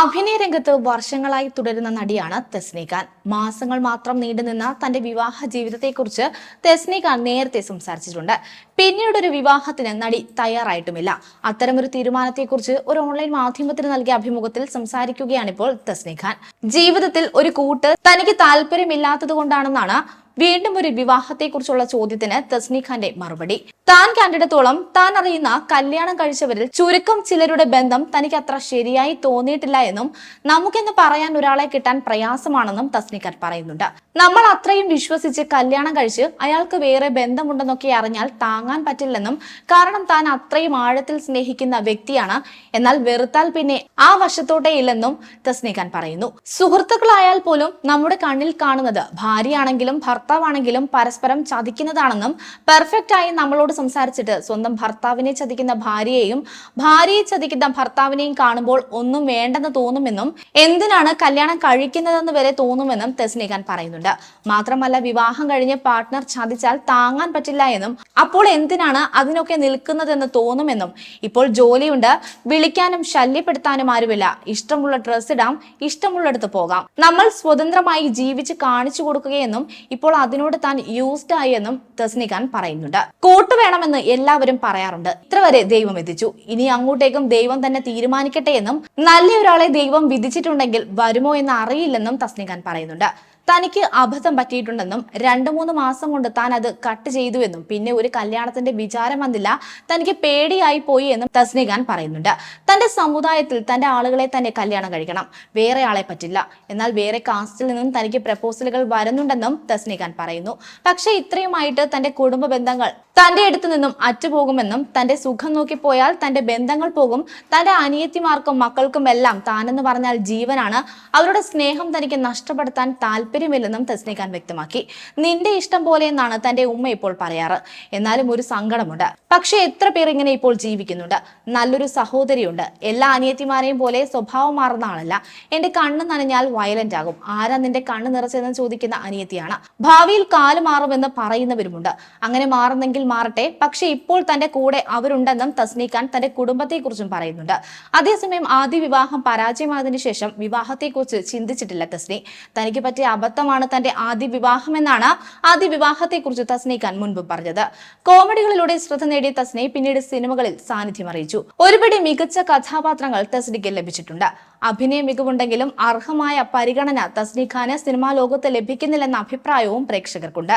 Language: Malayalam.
അഭിനയ രംഗത്ത് വർഷങ്ങളായി തുടരുന്ന നടിയാണ് തെസ്നിഖാൻ മാസങ്ങൾ മാത്രം നീണ്ടുനിന്ന തന്റെ വിവാഹ ജീവിതത്തെക്കുറിച്ച് തെസ്നി ഖാൻ നേരത്തെ സംസാരിച്ചിട്ടുണ്ട്. പിന്നീടൊരു വിവാഹത്തിന് നടി തയ്യാറായിട്ടുമില്ല. അത്തരമൊരു തീരുമാനത്തെക്കുറിച്ച് ഒരു ഓൺലൈൻ മാധ്യമത്തിന് നൽകിയ അഭിമുഖത്തിൽ സംസാരിക്കുകയാണിപ്പോൾ ഇപ്പോൾ ഖാൻ ജീവിതത്തിൽ ഒരു കൂട്ട് തനിക്ക് താല്പര്യമില്ലാത്തത് കൊണ്ടാണെന്നാണ് വീണ്ടും ഒരു വിവാഹത്തെക്കുറിച്ചുള്ള ചോദ്യത്തിന് തസ്നി ഖാന്റെ മറുപടി. താൻ കണ്ടിടത്തോളം താൻ അറിയുന്ന കല്യാണം കഴിച്ചവരിൽ ചുരുക്കം ചിലരുടെ ബന്ധം തനിക്ക് അത്ര ശരിയായി തോന്നിയിട്ടില്ല എന്നും നമുക്കെന്ന് പറയാൻ ഒരാളെ കിട്ടാൻ പ്രയാസമാണെന്നും തസ്നിക്കർ പറയുന്നുണ്ട്. നമ്മൾ അത്രയും വിശ്വസിച്ച് കല്യാണം കഴിച്ച് അയാൾക്ക് വേറെ ബന്ധമുണ്ടെന്നൊക്കെ അറിഞ്ഞാൽ താങ്ങാൻ പറ്റില്ലെന്നും കാരണം താൻ അത്രയും ആഴത്തിൽ സ്നേഹിക്കുന്ന വ്യക്തിയാണ്. എന്നാൽ വെറുത്താൽ പിന്നെ ആ വശത്തോട്ടേ ഇല്ലെന്നും തസ്നിക്കാൻ പറയുന്നു. സുഹൃത്തുക്കളായാൽ പോലും നമ്മുടെ കണ്ണിൽ കാണുന്നത് ഭാര്യയാണെങ്കിലും ഭർത്താവാണെങ്കിലും പരസ്പരം ചതിക്കുന്നതാണെന്നും പെർഫെക്റ്റ് ആയി നമ്മളോട് സംസാരിച്ചിട്ട് സ്വന്തം ഭർത്താവിനെ ചതിക്കുന്ന ഭാര്യയെയും ഭാര്യയെ ചതിക്കുന്ന ഭർത്താവിനെയും കാണുമ്പോൾ ഒന്നും വേണ്ടെന്ന് തോന്നുമെന്നും എന്തിനാണ് കല്യാണം കഴിക്കുന്നതെന്ന് വരെ തോന്നുമെന്നും തെസ്നിഖാൻ പറയുന്നുണ്ട്. മാത്രമല്ല വിവാഹം കഴിഞ്ഞ് പാർട്ട്ണർ ചതിച്ചാൽ താങ്ങാൻ പറ്റില്ല എന്നും അപ്പോൾ എന്തിനാണ് അതിനൊക്കെ നിൽക്കുന്നതെന്ന് തോന്നുമെന്നും ഇപ്പോൾ ജോലിയുണ്ട്. വിളിക്കാനും ശല്യപ്പെടുത്താനും ആരുമില്ല. ഇഷ്ടമുള്ള ഡ്രസ് ഇടാം ഇഷ്ടമുള്ളിടത്ത് പോകാം. നമ്മൾ സ്വതന്ത്രമായി ജീവിച്ച് കാണിച്ചു കൊടുക്കുകയെന്നും ഇപ്പോൾ അതിനോട് താൻ യൂസ്ഡ് ആയി എന്നും തസ്നിഖാൻ പറയുന്നുണ്ട്. കൂട്ട് വേണമെന്ന് എല്ലാവരും പറയാറുണ്ട്. ഇത്ര വരെ ദൈവം എത്തിച്ചു ഇനി അങ്ങോട്ടേക്കും ദൈവം തന്നെ തീരുമാനിക്കട്ടെ എന്നും നല്ല ഒരാളെ ദൈവം വിധിച്ചിട്ടുണ്ടെങ്കിൽ വരുമോ എന്ന് അറിയില്ലെന്നും തസ്നിഖാൻ പറയുന്നുണ്ട്. തനിക്ക് അബദ്ധം പറ്റിയിട്ടുണ്ടെന്നും രണ്ടു മൂന്ന് മാസം കൊണ്ട് താൻ അത് കട്ട് ചെയ്തു എന്നും പിന്നെ ഒരു കല്യാണത്തിന്റെ വിചാരം വന്നില്ല തനിക്ക് പേടിയായി പോയി എന്നും തസ്നിഖാൻ പറയുന്നുണ്ട്. തന്റെ സമുദായത്തിൽ തന്റെ ആളുകളെ തന്നെ കല്യാണം കഴിക്കണം. വേറെ ആളെ പറ്റില്ല. എന്നാൽ വേറെ കാസ്റ്റിൽ നിന്നും തനിക്ക് പ്രപ്പോസലുകൾ വരുന്നുണ്ടെന്നും തസ്നിഖാൻ പറയുന്നു. പക്ഷേ ഇത്രയുമായിട്ട് തന്റെ കുടുംബ ബന്ധങ്ങൾ തന്റെ അടുത്തു നിന്നും അറ്റുപോകുമെന്നും തന്റെ സുഖം നോക്കിപ്പോയാൽ തന്റെ ബന്ധങ്ങൾ പോകും തന്റെ അനിയത്തിമാർക്കും മക്കൾക്കും എല്ലാം താനെന്ന് പറഞ്ഞാൽ ജീവനാണ്. അവരുടെ സ്നേഹം തനിക്ക് നഷ്ടപ്പെടുത്താൻ താല്പര്യമില്ലെന്നും തസ്നിഖാൻ വ്യക്തമാക്കി. നിന്റെ ഇഷ്ടം പോലെ എന്നാണ് തന്റെ ഉമ്മ ഇപ്പോൾ പറയാറ്. എന്നാലും ഒരു സങ്കടമുണ്ട്. പക്ഷെ എത്ര പേർ ഇങ്ങനെ ഇപ്പോൾ ജീവിക്കുന്നുണ്ട്? നല്ലൊരു സഹോദരിയുണ്ട്. എല്ലാ അനിയത്തിമാരെയും പോലെ സ്വഭാവം മാറുന്ന ആളല്ല. എന്റെ കണ്ണ് നനഞ്ഞാൽ വയലന്റ് ആകും. ആരാ നിന്റെ കണ്ണ് നിറച്ചതെന്ന് ചോദിക്കുന്ന അനിയത്തിയാണ്. ഭാവിയിൽ കാൽ മാറുമെന്ന് പറയുന്നവരുമുണ്ട്. അങ്ങനെ മാറുന്നെങ്കിൽ മാറട്ടെ. പക്ഷെ ഇപ്പോൾ തന്റെ കൂടെ അവരുണ്ടെന്നും തസ്നീഖാൻ തന്റെ കുടുംബത്തെക്കുറിച്ചും പറയുന്നുണ്ട്. അതേസമയം ആദ്യ വിവാഹം പരാജയമായതിനു ശേഷം വിവാഹത്തെക്കുറിച്ച് ചിന്തിച്ചിട്ടില്ല തസ്നി. തനിക്ക് പറ്റിയ അബദ്ധമാണ് തന്റെ ആദ്യ വിവാഹം എന്നാണ് ആദ്യ വിവാഹത്തെക്കുറിച്ച് തസ്നീഖാൻ മുൻപ് പറഞ്ഞത്. കോമഡികളിലൂടെ ശ്രദ്ധ നേടിയ തസ്നി പിന്നീട് സിനിമകളിൽ സാന്നിധ്യം അറിയിച്ചു. ഒരുപടി മികച്ച കഥാപാത്രങ്ങൾ തസ്നിക്ക് ലഭിച്ചിട്ടുണ്ട്. അഭിനയ മികവുണ്ടെങ്കിലും അർഹമായ പരിഗണന തസ്നി ഖാന് സിനിമാ ലോകത്ത് ലഭിക്കുന്നില്ലെന്ന അഭിപ്രായവും പ്രേക്ഷകർക്കുണ്ട്.